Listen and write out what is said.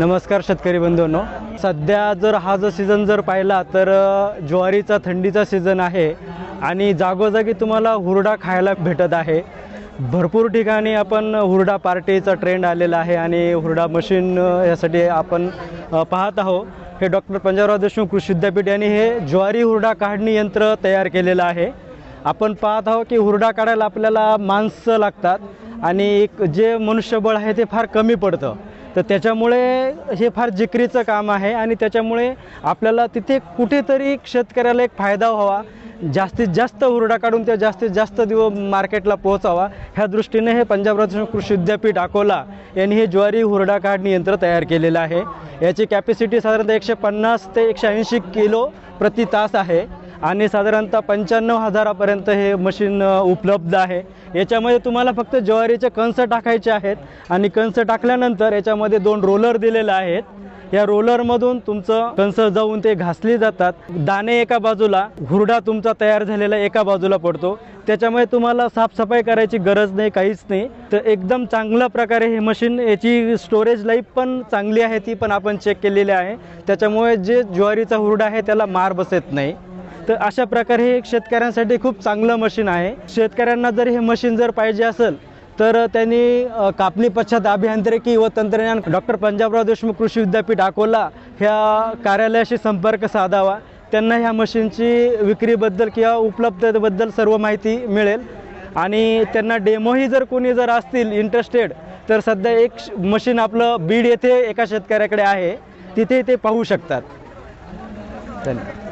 नमस्कार शेतकरी बंधूंनो. सध्या जर हा जो सीझन जर पाहिला तर ज्वारीचा थंडीचा सीझन आहे आणि जागोजागी तुम्हाला हुरडा खायला भेटत आहे. भरपूर ठिकाणी आपण हुरडा पार्टीचा ट्रेंड आलेला आहे आणि हुरडा मशीन यासाठी आपण पाहत आहोत. हे डॉक्टर पंजाबराव देशमुख कृषी विद्यापीठ यांनी हे ज्वारी हुरडा काढणी यंत्र तयार केलेलं आहे. आपण पाहत आहोत की हुरडा काढायला आपल्याला माणसं लागतात आणि एक जे मनुष्यबळ आहे ते फार कमी पडतं. तर त्याच्यामुळे हे फार जिकरीचं काम आहे आणि त्याच्यामुळे आपल्याला तिथे कुठेतरी शेतकऱ्याला एक फायदा व्हावा. जास्तीत जास्त हुरडा काढून त्या जास्तीत जास्त दिव मार्केटला पोहोचावा. ह्या दृष्टीने हे पंजाब राज्य कृषी विद्यापीठ अकोला यांनी हे ज्वारी हुरडा काढणी यंत्र तयार केलेलं आहे. याची कॅपॅसिटी साधारणतः एकशे पन्नास ते एकशे ऐंशी किलो प्रति तास आहे. आणि साधारणतः पंच्याण्णव हजारापर्यंत हे मशीन उपलब्ध आहे. याच्यामध्ये तुम्हाला फक्त ज्वारीचे कंस टाकायचे आहेत आणि कंस टाकल्यानंतर याच्यामध्ये दोन रोलर दिलेले आहेत. या रोलरमधून तुमचं कंस जाऊन ते घासली जातात. दाणे एका बाजूला हुरडा तुमचा तयार झालेला एका बाजूला पडतो. त्याच्यामुळे तुम्हाला साफसफाई करायची गरज नाही काहीच नाही. तर एकदम चांगल्या प्रकारे हे मशीन याची स्टोरेज लाईफ पण चांगली आहे ती पण आपण चेक केलेली आहे. त्याच्यामुळे जे ज्वारीचा हुरडा आहे त्याला मार बसत नाही. तर अशा प्रकारे हे शेतकऱ्यांसाठी खूप चांगलं मशीन आहे. शेतकऱ्यांना जर हे मशीन जर पाहिजे असेल तर त्यांनी कापणी पश्चात अभियांत्रिकी व तंत्रज्ञान डॉक्टर पंजाबराव देशमुख कृषी विद्यापीठ अकोला ह्या कार्यालयाशी संपर्क साधावा. त्यांना ह्या मशीनची विक्रीबद्दल किंवा उपलब्धतेबद्दल सर्व माहिती मिळेल. आणि त्यांना डेमोही जर कोणी जर असतील इंटरेस्टेड तर सध्या एक श- मशीन आपलं बीड येथे एका शेतकऱ्याकडे आहे. तिथे ते पाहू शकतात. धन्यवाद.